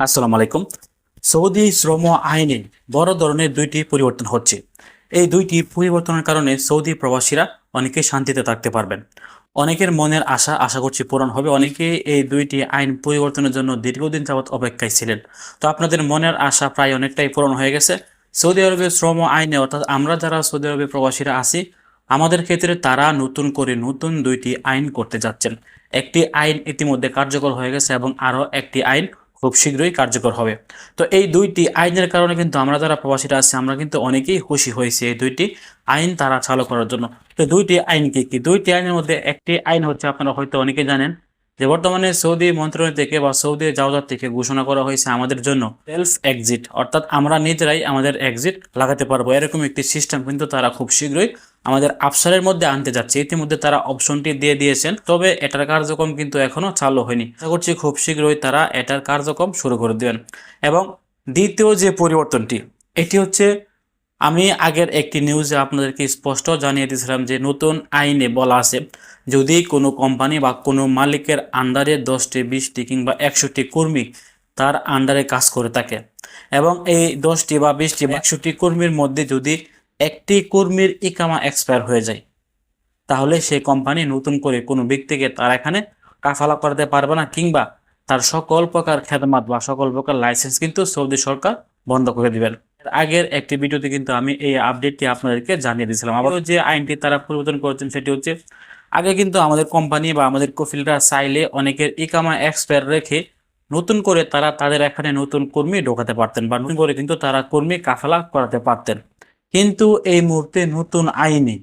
আসসালামু আলাইকুম। সৌদি শ্রম আইনে বড় ধরনের দুইটি পরিবর্তন হচ্ছে। এই দুইটি পরিবর্তনের কারণে সৌদি প্রবাসীরা অনেকে শান্তিতে থাকতে পারবেন। অনেকের মনের আশা আশা করছি পূরণ হবে। অনেকে এই দুইটি আইন পরিবর্তনের জন্য দীর্ঘদিন যাবৎ অপেক্ষায় ছিলেন। তো আপনাদের মনের আশা প্রায় অনেকটাই পূরণ হয়ে গেছে। সৌদি আরবের শ্রম আইনে অর্থাৎ আমরা যারা সৌদি আরবে প্রবাসীরা আছি, আমাদের ক্ষেত্রে তারা নতুন করে নতুন দুইটি আইন করতে যাচ্ছেন। একটি আইন ইতিমধ্যে কার্যকর হয়ে গেছে এবং আরও একটি আইন খুব শীঘ্রই কার্যকর হবে। তো এই দুইটি আইনের কারণে কিন্তু আমরা যারা প্রবাসীরা আছি, আমরা কিন্তু অনেকেই খুশি হয়েছি এই দুইটি আইন তারা চালু করার জন্য। তো দুইটি আইন কি কি? দুইটি আইনের মধ্যে একটি আইন হচ্ছে, আপনারা হয়তো অনেকে জানেন, যে বর্তমানে সৌদি মন্ত্রণালয় থেকে বা সৌদি জাওজার থেকে ঘোষণা করা হয়েছে আমাদের জন্য সেলফ এক্সিট। অর্থাৎ আমরা নিজেরাই আমাদের এক্সিট লাগাতে পারব। এরকম একটি সিস্টেম কিন্তু তারা খুব শীঘ্রই আমাদের আফসারের মধ্যে আনতে যাচ্ছে। ইতিমধ্যে তারা অপশনটি দিয়ে দিয়েছেন, তবে এটার কার্যক্রম কিন্তু এখনও চালু হয়নি। আশা করছি খুব শীঘ্রই তারা এটার কার্যক্রম শুরু করে দেবেন। এবং দ্বিতীয় যে পরিবর্তনটি, এটি হচ্ছে আমি আগের একটি নিউজে আপনাদেরকে স্পষ্ট জানিয়ে দিয়েছিলাম যে নতুন আইনে বলা আছে, যদি কোনো কোম্পানি বা কোনো মালিকের আন্ডারে দশটি, বিশটি কিংবা একশোটি কর্মী তার আন্ডারে কাজ করে থাকে এবং এই দশটি বা বিশটি বা একশোটি কর্মীর মধ্যে যদি একটি কর্মীর ইকামা এক্সপায়ার হয়ে যায়। তাহলে সেই কোম্পানি নতুন করে কোনো ব্যক্তিকে তার এখানে কাফালা করতে পারবে না কিংবা তার সকল প্রকার খেদমাত বা সকল প্রকার লাইসেন্স কিন্তু সৌদি সরকার বন্ধ করে দিবেন। আগের একটি ভিডিওতে কিন্তু আমি এই আপডেটটি আপনাদেরকে জানিয়ে দিয়েছিলাম। আবার যে আইনটি তারা পরিবর্তন করেছেন সেটি হচ্ছে, আগে কিন্তু আমাদের কোম্পানি বা আমাদের কফিলরা চাইলে অনেকের ইকামা এক্সপায়ার রেখে নতুন করে তারা তাদের এখানে নতুন কর্মী ঢোকাতে পারতেন বা নতুন করে কিন্তু তারা কর্মী কাফেলা করাতে পারতেন। কিন্তু এই মুহূর্তে নতুন আইনে।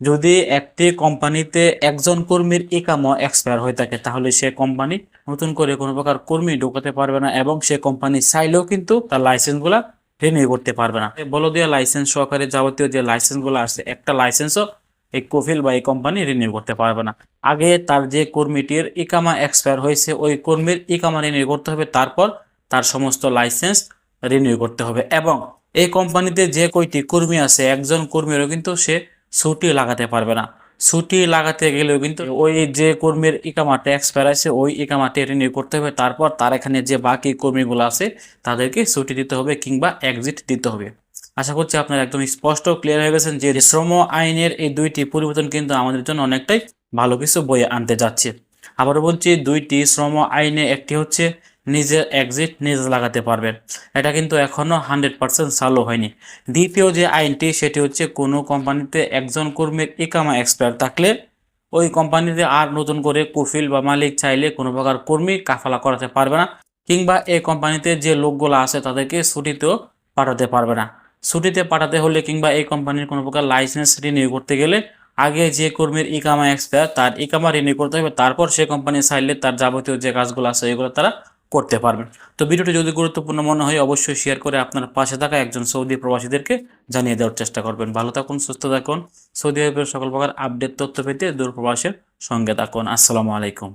যদি একটি কোম্পানিতে একজন কর্মীর ইকামা এক্সপায়ার হয়ে থাকে, তাহলে সে কোম্পানি নতুন করে কোনো প্রকার কর্মী ঢোকাতে পারবে না এবং সে কোম্পানি চাইলেও কিন্তু তার লাইসেন্সগুলা রিনিউ করতে পারবে না। বলদিয়া লাইসেন্স সহকারে যাবতীয় যে লাইসেন্সগুলো আছে, একটা লাইসেন্সও এই কফিল বা এই কোম্পানি রিনিউ করতে পারবে না। আগে তার যে কর্মীটির ইকামা এক্সপায়ার হয়েছে, ওই কর্মীর ইকামা রিনিউ করতে হবে, তারপর তার সমস্ত লাইসেন্স রিনিউ করতে হবে এবং এই কোম্পানিতে যে কয়টি কর্মী আছে, একজন কর্মীরও কিন্তু সে ছুটি লাগাতে পারবে না। ছুটি লাগাতে গেলেও কিন্তু ওই যে কর্মীর ইকামাটা এক্সপায়ার আছে, ওই ইকামাটা রিনিউ করতে হবে। তারপর তার এখানে যে বাকি কর্মীগুলো আছে, তাদেরকে ছুটি দিতে হবে কিংবা এক্সিট দিতে হবে। আশা করছি আপনারা একদম স্পষ্ট ক্লিয়ার হয়ে গেছেন যে শ্রম আইনের এই দুইটি পরিবর্তন কিন্তু আমাদের জন্য অনেকটাই ভালো কিছু বয়ে আনতে যাচ্ছে। আবারও বলছি, দুইটি শ্রম আইনে একটি হচ্ছে নিজের এক্সিট নিজে লাগাতে পারবেন এটা কিন্তু এখনও হান্ড্রেড পার্সেন্ট চালু হয়নি। দ্বিতীয় যে আইনটি, সেটি হচ্ছে কোনো কোম্পানিতে একজন কর্মীর ইকামা এক্সপায়ার থাকলে ওই কোম্পানিতে আর নতুন করে কফিল বা মালিক চাইলে কোনো প্রকার কর্মী কাফালা করাতে পারবে না, কিংবা এই কোম্পানিতে যে লোকগুলো আছে তাদেরকে ছুটিতেও পাঠাতে পারবে না। ছুটিতে পাঠাতে হলে কিংবা এই কোম্পানির কোনো প্রকার লাইসেন্স রিনিউ করতে গেলে আগে যে কর্মীর ইকামা এক্সপায়ার তার ইকামা রিনিউ করতে হবে, তারপর সে কোম্পানি চাইলে তার যাবতীয় যে কাজগুলো আছে, এগুলো তারা করতে পারবেন। তো ভিডিওটি যদি গুরুত্বপূর্ণ মনে হয়, অবশ্যই শেয়ার করে আপনার পাশে থাকা একজন সৌদি প্রবাসীদেরকে জানিয়ে দেওয়ার চেষ্টা করবেন। ভালো থাকুন, সুস্থ থাকুন। সৌদি আরবের সকল প্রকার আপডেট তথ্য পেতে দূরপ্রবাসের সঙ্গে থাকুন। আসসালামু আলাইকুম।